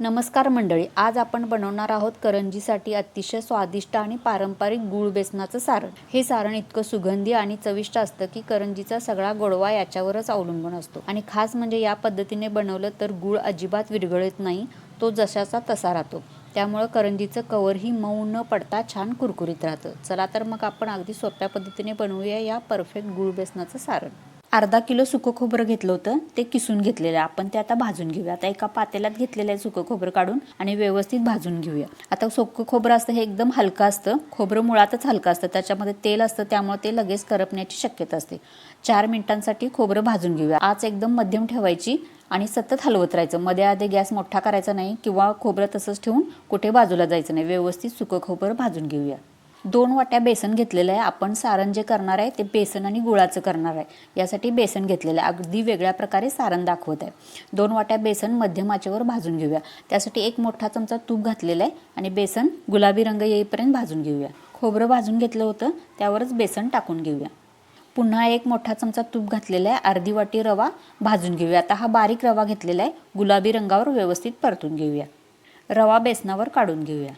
नमस्कार मंडळी आज आपण बनवणार आहोत करंजीसाठी अतिशय स्वादिष्ट आणि पारंपरिक गूळ बेसनाचं सारण. हे सारण इतकं सुगंधी आणि चविष्ट असतं की करंजीचा सगळा गोडवा याच्यावरच अवलंबून असतो. आणि खास म्हणजे या पद्धतीने बनवलं तर गूळ अजिबात विरघळत नाही तो जशाचा तसा राहतो. त्यामुळं करंजीचं कवरही मऊ न पडता छान कुरकुरीत राहतं. चला तर मग आपण अगदी सोप्या पद्धतीने बनवूया या परफेक्ट गूळ बेसनाचं सारण. अर्धा किलो सुकं खोबरं घेतलं होतं ते किसून घेतलेलं आहे. आपण ते आता भाजून घेऊया. आता एका पातेल्यात घेतलेलं आहे सुकं खोबरं काढून आणि व्यवस्थित भाजून घेऊया. आता सुकं खोबरं असतं हे एकदम हलकं असतं. खोबरं मुळातच हलकं असतं. त्याच्यामध्ये तेल असतं त्यामुळे ते लगेच करपण्याची शक्यता असते. चार मिनिटांसाठी खोबरं भाजून घेऊया. आज एकदम मध्यम ठेवायची आणि सतत हलवत राहायचं. मध्ये आधी गॅस मोठा करायचा नाही किंवा खोबरं तसंच ठेवून कुठे बाजूला जायचं नाही. व्यवस्थित सुकं खोबरं भाजून घेऊया. दोन वाट्या बेसन घेतलेलं आहे. आपण सारण जे करणार आहे ते बेसन आणि गुळाचं करणार आहे. यासाठी बेसन घेतलेलं आहे. अगदी वेगळ्या प्रकारे सारण दाखवत आहे. दोन वाट्या बेसन मध्यम आचेवर भाजून घेऊया. त्यासाठी एक मोठा चमचा तूप घातलेला आहे आणि बेसन गुलाबी रंग येईपर्यंत भाजून घेऊया. खोबरं भाजून घेतलं होतं त्यावरच बेसन टाकून घेऊया. पुन्हा एक मोठा चमचा तूप घातलेला आहे. अर्धी वाटी रवा भाजून घेऊया. आता हा बारीक रवा घेतलेला आहे. गुलाबी रंगावर व्यवस्थित परतून घेऊया. रवा बेसनावर काढून घेऊया.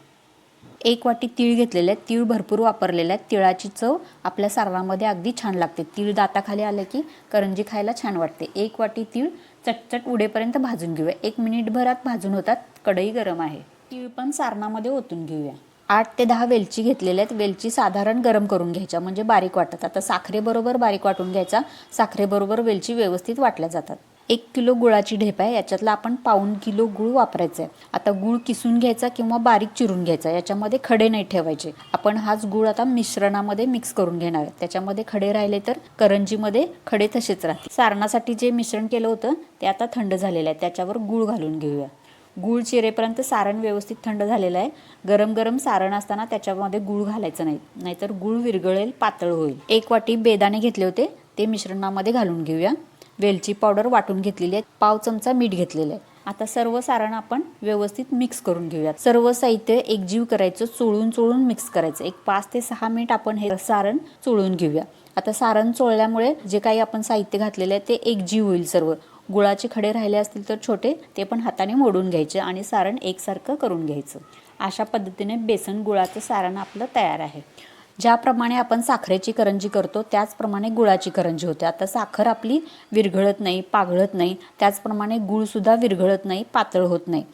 एक वाटी तीळ घेतलेले आहेत. तीळ भरपूर वापरलेले आहेत. तिळाची चव आपल्या सारणामध्ये अगदी छान लागते. तीळ दाताखाली आले की करंजी खायला छान वाटते. एक वाटी तीळ चटचट उडेपर्यंत भाजून घेऊया. एक मिनिटभरात भाजून होतात. कढई गरम आहे. तीळ पण सारणामध्ये ओतून घेऊया. आठ ते दहा वेलची घेतलेल्या आहेत. वेलची साधारण गरम करून घ्यायच्या. म्हणजे बारीक वाटतात. आता साखरेबरोबर बारीक वाटून घ्यायचा. साखरेबरोबर वेलची व्यवस्थित वाटल्या जातात. एक किलो गुळाची ढेप आहे याच्यातला आपण पाऊन किलो गुळ वापरायचा आहे आता गुळ किसून घ्यायचा किंवा बारीक चिरून घ्यायचा याच्यामध्ये खडे नाही ठेवायचे. आपण हाच गुळ आता मिश्रणामध्ये मिक्स करून घेणार आहे. त्याच्यामध्ये खडे राहिले तर करंजीमध्ये खडे तसेच राहतील. सारणासाठी जे मिश्रण केलं होतं ते आता थंड झालेलं आहे. त्याच्यावर गुळ घालून घेऊया. गूळ चिरेपर्यंत सारण व्यवस्थित थंड झालेलं आहे. गरम गरम सारण असताना त्याच्यामध्ये गूळ घालायचं नाही. नाहीतर गूळ विरघळेल पातळ होईल. एक वाटी बेदाणे घेतले होते ते मिश्रणामध्ये घालून घेऊया. वेलची पावडर वाटून घेतलेली आहे. पाव चमचा मीठ घेतलेलं आहे. आता सर्व सारण आपण व्यवस्थित मिक्स करून घेऊया सर्व साहित्य एकजीव करायचं चोळून चोळून मिक्स करायचं. एक पाच ते सहा मिनिट आपण हे सारण चोळून घेऊया. आता सारण चोळल्यामुळे जे काही आपण साहित्य घातलेलं आहे ते एकजीव होईल सर्व. गुळाचे खडे राहिले असतील तर छोटे ते पण हाताने मोडून घ्यायचे आणि सारण एकसारखं करून घ्यायचं. अशा पद्धतीने बेसन गुळाचं सारण आपलं तयार आहे. ज्याप्रमाणे आपण साखरेची करंजी करतो त्याचप्रमाणे गुळाची करंजी होते. आता साखर आपली विरघळत नाही पाघळत नाही त्याचप्रमाणे गुळसुद्धा विरघळत नाही पातळ होत नाही.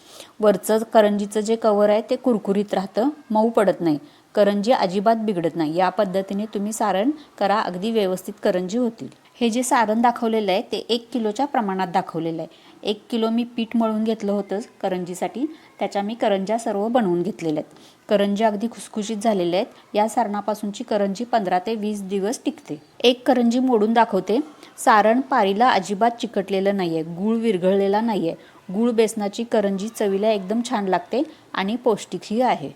वरचं करंजीचं जे कवर आहे ते कुरकुरीत राहतं मऊ पडत नाही. करंजी अजिबात बिघडत नाही. या पद्धतीने तुम्ही सारण करा अगदी व्यवस्थित करंजी होतील. हे जे सारण दाखवलेलं आहे ते एक किलोच्या प्रमाणात दाखवलेलं आहे. एक किलो मी पीठ मळून घेतलं होतं करंजीसाठी. त्याच्या मी करंज्या सर्व बनवून घेतलेल्या आहेत. करंजी अगदी खुसखुशीत झालेल्या आहेत. या सारणापासूनची करंजी पंधरा ते वीस दिवस टिकते. एक करंजी मोडून दाखवते. सारण पारीला अजिबात चिकटलेलं नाही आहे गूळ विरघळलेला नाही आहे गूळ बेसनाची करंजी चवीला एकदम छान लागते आणि पौष्टिकही आहे.